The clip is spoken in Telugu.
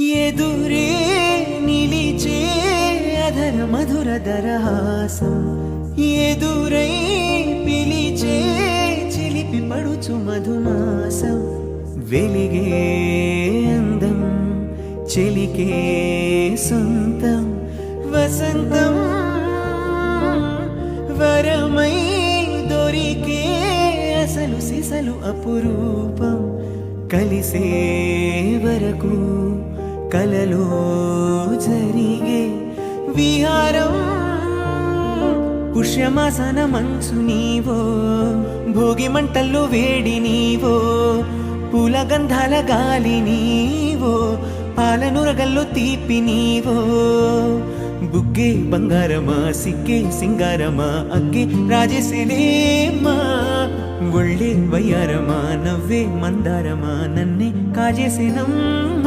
ఎదురే నిలిచే అధర మధుర దరహాసం. ఎదురై పిలిచే చిలిపి పడుచు మధుమాసం. వెలిగే అందం చెలికే సొంతం. వసంతం వరమై దొరికే అసలు సిసలు అపురూపం. కలిసే వరకు కలలో జరిగే విహారం. పుష్యమాసన మంచు నీవో భోగి మంటల్లో వేడి నీవో పూల గంధాల గాలి నీవో పాలనురగల్లో తీపి నీవో. బుగ్గే బంగారమా సిగ్గే సింగారమా అగ్గే రాజేసేనేమా ఒళ్ళే వయ్యారమా నవ్వే మందారమా నన్నే కాజేసేనమ్మా.